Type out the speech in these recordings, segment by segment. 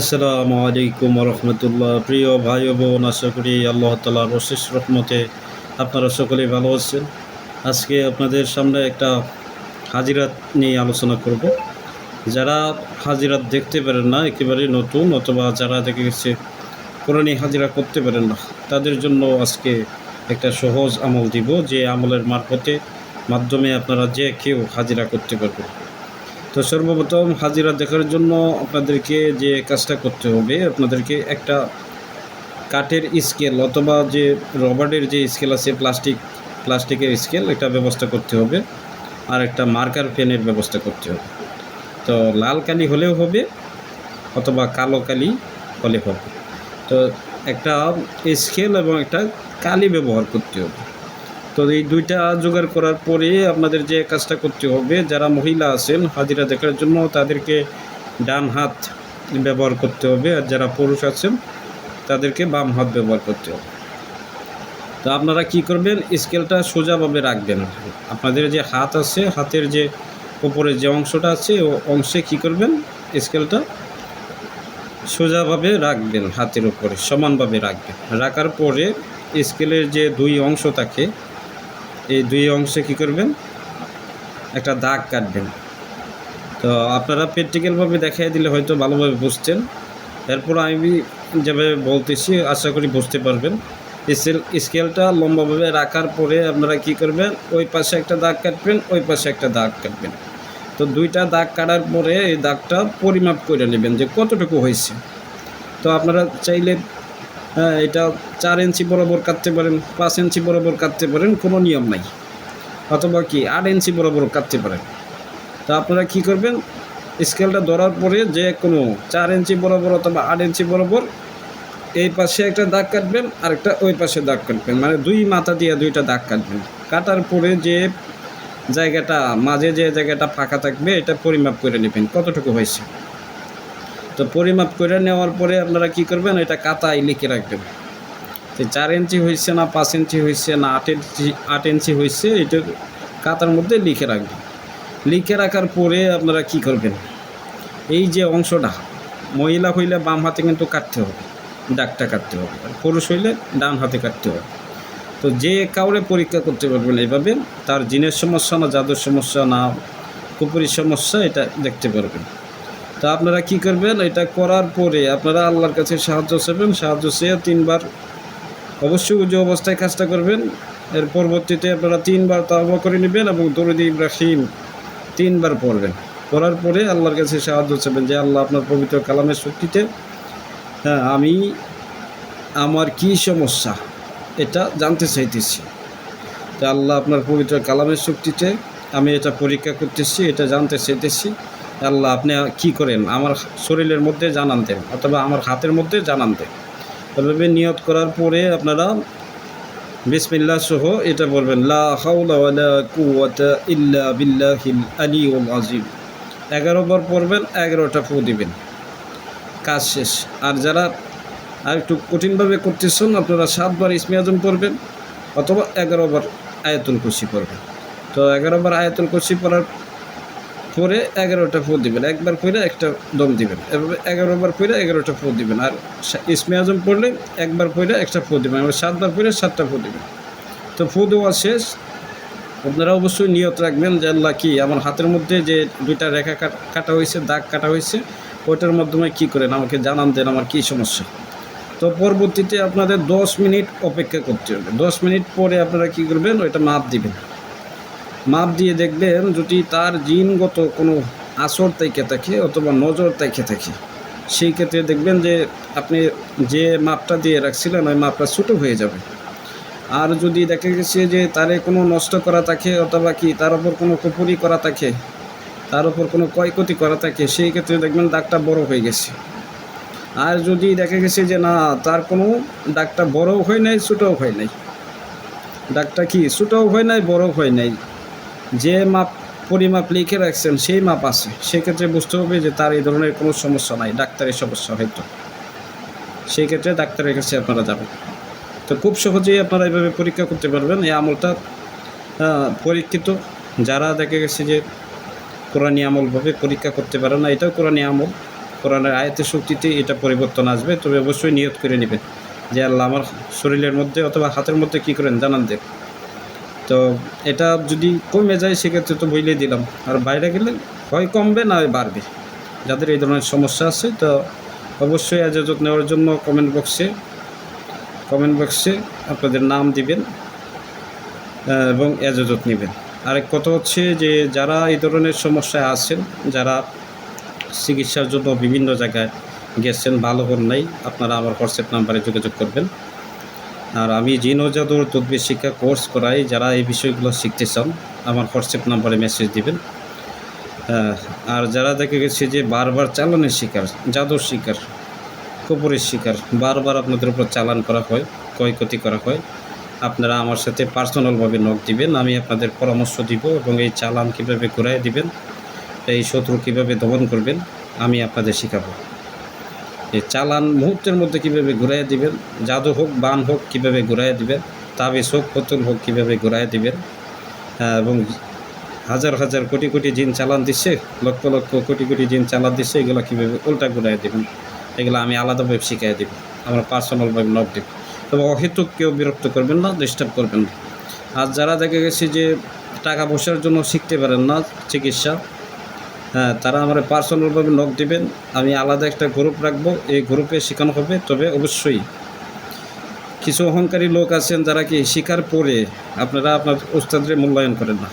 আসসালামু আলাইকুম রহমতুল্লাহ। প্রিয় ভাই বোন আশা করি আল্লাহ তালার অশেষ রহমতে আপনারা সকলেই ভালো আছেন। আজকে আপনাদের সামনে একটা হাজিরাত নিয়ে আলোচনা করব। যারা হাজিরাত দেখতে পারেন না, একেবারে নতুন, অথবা যারা দেখে গেছে কোরআনি হাজিরা করতে পারেন না, তাদের জন্য আজকে একটা সহজ আমল দিব, যে আমলের মারফতে মাধ্যমে আপনারা যে কেউ হাজিরা করতে পারবেন। তো সর্বপ্রথম হাজিরা দেখার জন্য আপনাদেরকে যে কাজটা করতে হবে, আপনাদেরকে একটা কাঠের স্কেল অথবা যে রবারের যে স্কেল আছে, প্লাস্টিক, প্লাস্টিকের স্কেল, এটা ব্যবস্থা করতে হবে। আর একটা মার্কার পেনের ব্যবস্থা করতে হবে। তো লাল কালি হলেও হবে অথবা কালো কালি হলে হবে। তো একটা স্কেল এবং একটা কালি ব্যবহার করতে হবে। তো এই দুইটা জোগাড় করার পরে আপনাদের যে কাজটা করতে হবে, যারা মহিলা আছেন, হাজিরা দেখার জন্য তাদেরকে ডান হাত ব্যবহার করতে হবে আর যারা পুরুষ আছেন, তাদেরকে বাম হাত ব্যবহার করতে হবে। তো আপনারা কি করবেন, স্কেলটা সোজাভাবে রাখবেন। আপনাদের যে হাত আছে, হাতের যে উপরে যে অংশটা আছে, ও অংশে কি করবেন, স্কেলটা সোজাভাবে রাখবেন হাতের উপরে, সমানভাবে রাখবেন। রাখার পরে স্কেলের যে দুই অংশ থাকে এই দুই অংশে কী করবেন? একটা দাগ কাটবেন। তো আপনারা প্র্যাকটিক্যালভাবে দেখাই দিলে হয়তো ভালোভাবে বুঝছেন এরপর আমি যেভাবে বলতেছি, আশা করি বুঝতে পারবেন। স্কেল, স্কেলটা লম্বাভাবে রাখার পরে আপনারা কি করবেন? ওই পাশে একটা দাগ কাটবেন, ওই পাশে একটা দাগ কাটবেন। তো দুইটা দাগ কাটার পরে এই দাগটা পরিমাপ করে নেবেন যে কতটুকু হয়েছে। তো আপনারা চাইলে এটা চার ইঞ্চি বরাবর কাটতে পারেন, পাঁচ ইঞ্চি বরাবর কাটতে পারেন, কোনো নিয়ম নাই। অথবা কি, আট ইঞ্চি বরাবর কাটতে পারেন। তো আপনারা কি করবেন, স্কেলটা ধরার পরে যে কোনো চার ইঞ্চি বরাবর অথবা আট ইঞ্চি বরাবর এই পাশে একটা দাগ কাটবেন আর একটা ওই পাশে দাগ কাটবেন। মানে দুই মাথা দিয়ে দুইটা দাগ কাটবেন। কাটার পরে যে জায়গাটা, মাঝে যে জায়গাটা ফাঁকা থাকবে, এটা পরিমাপ করে নেবেন, কতটুকু হয়েছে। তো পরিমাপ করে নেওয়ার পরে আপনারা কি করবেন, এটা কাতায় লিখে রাখবেন। তো চার ইঞ্চি হয়েছে না পাঁচ ইঞ্চি হয়েছে না আট ইঞ্চি আট ইঞ্চি হয়েছে এটা কাতার মধ্যে লিখে রাখবেন। লিখে রাখার পরে আপনারা কি করবেন, এই যে অংশটা, মহিলা হইলে বাম হাতে কিন্তু কাটতে হবে ডাকটা কাটতে হবে পুরুষ হইলে ডান হাতে কাটতে হবে। তো যে কাউরে পরীক্ষা করতে পারবেন এইভাবে, তার জিনের সমস্যা না জাদুর সমস্যা না কুপুরির সমস্যা, এটা দেখতে পারবেন। তা আপনারা কি করবেন? এটা করার পরে আপনারা আল্লাহর কাছে সাহায্য চাইবেন। সাহায্য চেয়ে তিনবার অবশ্যই উজু অবস্থায় কাজটা করবেন। এর পরবর্তীতে আপনারা তিনবার তাওবা করে নেবেন এবং দরুদ ইব্রাহিম তিনবার পড়বেন। পড়ার পরে আল্লাহর কাছে সাহায্য চাইবেন যে, আল্লাহ আপনার পবিত্র কালামের শক্তিতে হ্যাঁ আমি আমার কি সমস্যা এটা জানতে চাইতেছি। তা আল্লাহ আপনার পবিত্র কালামের শক্তিতে আমি এটা পরীক্ষা করতেছি, এটা জানতে চাইতেছি। আল্লাহ, আপনি কি করেন? আমার শরীরের মধ্যে জানান দেন অথবা আমার হাতের মধ্যে জানান দেন এভাবে নিয়ত করার পরে আপনারা বিসমিল্লাহ সহ এটা বলবেন, লা আলিউল আজিম এগারো বার পড়বেন, এগারোটা ফু দিবেন। কাজ শেষ। আর যারা আর একটু কঠিনভাবে করতেছেন, আপনারা সাতবার ইসমি পড়বেন অথবা এগারো বার আয়াতুল কুসি পড়বেন। তো এগারো বার আয়াতুল কুসি পড়ার পরে এগারোটা ফোর দিবেন। একবার পরে একটা দম দিবেন। এভাবে এগারো বার পরে এগারোটা ফোর দিবেন। আর ইসমে আজম পড়লে একবার পরে একটা ফোর দিবেন। এবার সাতবার পরে সাতটা ফোর দিবেন। তো ফু দেওয়া শেষ। আপনারা অবশ্যই নিয়ত রাখবেন যে আল্লাহ কি আমার হাতের মধ্যে যে দুইটা রেখা কাটা হয়েছে, দাগ কাটা হয়েছে, ওইটার মাধ্যমে কি করেন? আমাকে জানান, দেন আমার কী সমস্যা। তো পরবর্তীতে আপনাদের দশ মিনিট অপেক্ষা করতে হবে। দশ মিনিট পরে আপনারা কি করবেন? ওইটা মাপ দিবেন। মাপ দিয়ে দেখবেন যদি তার জিনগত কোনো আসর তাইকে থাকে অথবা নজর তাইকে থাকে, সেই ক্ষেত্রে দেখবেন যে আপনি যে মাপটা দিয়ে রাখছিলেন ওই মাপটা ছোটো হয়ে যাবে। আর যদি দেখা গেছে যে তারে কোনো নষ্ট করা থাকে অথবা কি তার উপর কোনো কুপুরি করা থাকে, তার উপর কোনো ক্ষয়ক্ষতি করা থাকে, সেই ক্ষেত্রে দেখবেন দাগটা বড় হয়ে গেছে। আর যদি দেখা গেছে যে না, তার কোনো দাগটা বড়ও হয় নাই, ছোটোও হয় নাই। দাগটা কি? ছোটোও হয় নাই, বড়ও হয় নাই। যে মাপ, পরিমাপ লিখে রাখছেন, সেই মাপ আছে। সেক্ষেত্রে বুঝতে হবে যে তার এই ধরনের কোনো সমস্যা নাই ডাক্তারের সমস্যা, হয়তো। সেই ক্ষেত্রে ডাক্তারের কাছে আপনারা যাবেন। তো খুব সহজেই আপনারা এইভাবে পরীক্ষা করতে পারবেন। এই আমলটা পরীক্ষিত, যারা দেখা গেছে যে কোরআনী আমলভাবে পরীক্ষা করতে পারে না, এটাও কোরআনী আমল। কোরআনের আয়াতের শক্তিতে এটা পরিবর্তন আসবে, তবে অবশ্যই নিয়ত করে নেবেন। যে আল্লাহ আমার শরীরের মধ্যে অথবা হাতের মধ্যে কী করেন, জানান দেন। তো এটা যদি কমে যায়, সেক্ষেত্রে তো বইলে দিলাম। আর বাইরে গেলে হয় কমবে না বাড়বে। যাদের এই ধরনের সমস্যা আছে, তো অবশ্যই আয়োজক নেওয়ার জন্য কমেন্ট বক্সে কমেন্ট বক্সে আপনাদের নাম দিবেন এবং এজাজত নেবেন। আরেক কথা হচ্ছে যে, যারা এই ধরনের সমস্যায় আছেন, যারা চিকিৎসার জন্য বিভিন্ন জায়গায় গেছেন, ভালো হন নাই, আপনারা আমার হোয়াটসঅ্যাপ নাম্বারে যোগাযোগ করবেন। আর আমি জিন ও জাদুর তদ্বির শিক্ষা কোর্স করাই, যারা এই বিষয়গুলো শিখতে চান, আমার হোয়াটসঅ্যাপ নাম্বারে মেসেজ দিবেন। আর যারা দেখে গেছে যে বারবার চালানের শিকার, জাদুর শিকার, কুপুরের শিকার, বারবার আপনাদের উপর চালান করা হয়, ক্ষয়ক্ষতি করা হয়, আপনারা আমার সাথে পার্সোনালভাবে নক দিবেন, আমি আপনাদের পরামর্শ দিব এবং এই চালান কীভাবে ঘুরাই দিবেন, এই শত্রু কীভাবে দমন করবেন, আমি আপনাদের শেখাবো। চালান মুহূর্তের মধ্যে কীভাবে ঘুরাইয়া দিবেন, জাদু হোক, বান হোক, কীভাবে ঘুরাইয়া দিবেন, তাবিজ হোক, পুতুল হোক, কীভাবে ঘুরাইয়া দিবেন এবং হাজার হাজার কোটি কোটি জিন চালান দিচ্ছে, লক্ষ লক্ষ কোটি কোটি জিন চালান দিচ্ছে, এগুলো কীভাবে উল্টা ঘুরাইয়া দিবেন, এগুলো আমি আলাদাভাবে শিখাই দেব, আমরা পার্সোনালভাবে নক দেব। তবে অহেতুক কেউ বিরক্ত করবেন না ডিস্টার্ব করবেন না। আর যারা দেখা গেছে যে টাকা পয়সার জন্য শিখতে পারেন না, চিকিৎসা হ্যাঁ তারা আমার পার্সোনালভাবে নক দিবেন। আমি আলাদা একটা গ্রুপ রাখব। এই গ্রুপে শেখানো হবে, তবে অবশ্যই। কিছু অহংকারী লোক আছেন যারা কি শিকার পরে আপনারা আপনার উস্তাদের মূল্যায়ন করেন না।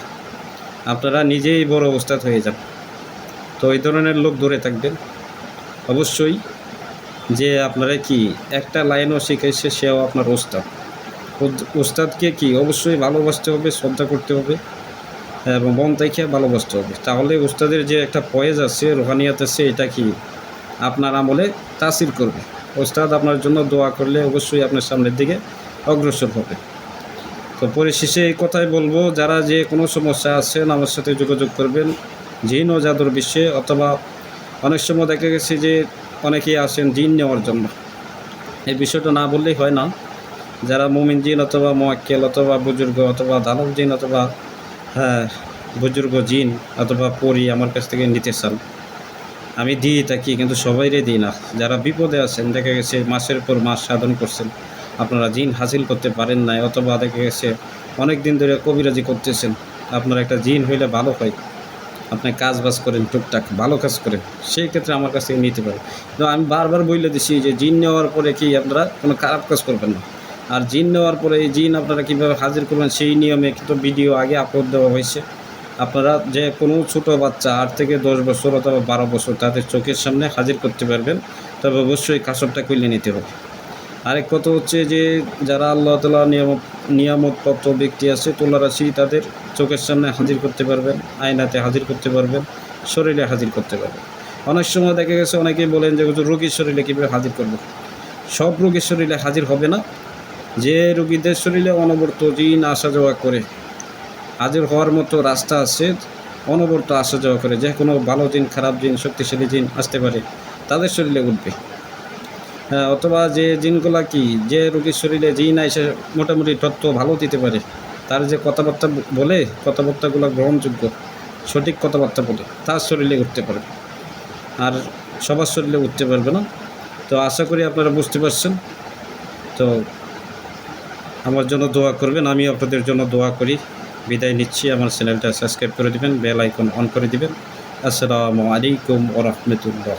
আপনারা নিজেই বড় উস্তাদ হয়ে যান। তো এই ধরনের লোক দূরে থাকবেন। অবশ্যই যে আপনারা কি একটা লাইনও শিখাইছে, সেও আপনার ওস্তাদ ওস্তাদকে কি অবশ্যই ভালোবাসতে হবে, শ্রদ্ধা করতে হবে। এবং মন থেকে ভালোবাসতে হবে তাহলে ওস্তাদের যে একটা পয়েজ আছে, রোহানিয়াত আছে, এটা কি আপনার আমলে তাসির করবে? ওস্তাদ আপনার জন্য দোয়া করলে অবশ্যই আপনার সামনের দিকে অগ্রসর হবে। তো পরিশেষে এই কথাই বলব, যারা যে কোনো সমস্যা আছেন, আমার সাথে যোগাযোগ করবেন। জিন ও জাদুর বিশ্বে অথবা অনেক সময় দেখা গেছে যে অনেকেই আসেন জিন নেওয়ার জন্য। এই বিষয়টা না বললেই হয় না। যারা মোমিন জিন অথবা মোয়াক্কেল অথবা বুজুর্গ অথবা দানব জিন অথবা হ্যাঁ বুজুর্গ জিন অথবা পরি আমার কাছ থেকে নিতে চান। আমি দিই থাকি কিন্তু সবাইরে দিই না। যারা বিপদে আছেন, দেখা গেছে মাসের পর মাস সাধন করছেন। আপনারা জিন হাসিল করতে পারেন নাই, অথবা দেখা গেছে অনেক দিন ধরে কবিরাজি করতেছেন। আপনার একটা জিন হইলে ভালো হয়। আপনি কাজ বাজ করেন, টুকটাক ভালো কাজ করেন। সেই ক্ষেত্রে আমার কাছ থেকে নিতে পারেন। তো আমি বারবার বলে দিছি যে জিন নেওয়ার পরে কি আপনারা কোনো খারাপ কাজ করবেন না? আর জিন নেওয়ার পরে এই জিন আপনারা কীভাবে হাজির করবেন সেই নিয়মে কিন্তু ভিডিও আগে আপলোড দেওয়া হয়েছে। আপনারা যে কোনো ছোটো বাচ্চা আট থেকে দশ বছর অথবা বারো বছর তাদের চোখের সামনে হাজির করতে পারবেন, তবে অবশ্যই কাসরটা খুলে নিতে হবে। আরেক কথা হচ্ছে যে যারা আল্লাহ তালা নিয়ামত, নিয়ামতপ্রাপ্ত ব্যক্তি আছে, তোলারাশি তাদের চোখের সামনে হাজির করতে পারবেন, আয়নাতে হাজির করতে পারবেন, শরীরে হাজির করতে পারবেন। অনেক সময় দেখা গেছে, অনেকেই বলেন যে রোগীর শরীরে কীভাবে হাজির করব? সব রোগীর শরীরে হাজির হবে না যে রোগীদের শরীরে অনবরত জিন আসা যাওয়া করে হাজির হওয়ার মতো রাস্তা আছে অনবরত আসা যাওয়া করে যে কোনো ভালো জিন খারাপ জিন শক্তিশালী জিন আসতে পারে তাদের শরীরে উঠবে। হ্যাঁ, অথবা যে জিনগুলা কি যে রোগীর শরীরে জিন এসে মোটামুটি তত্ত্ব ভালো দিতে পারে তার যে কথাবার্তা বলে কথাবার্তাগুলো গ্রহণযোগ্য সঠিক কথাবার্তা বলে তার শরীরে উঠতে পারবে। আর সবার শরীরে উঠতে পারবে না। তো আশা করি আপনারা বুঝতে পারছেন। তো আমার জন্য দোয়া করবেন আমি আপনাদের জন্য দোয়া করি। বিদায় নিচ্ছি, আমার চ্যানেলটা সাবস্ক্রাইব করে দেবেন, বেল আইকন অন করে দেবেন। আসসালামু আলাইকুম ওরহমতুল্লাহ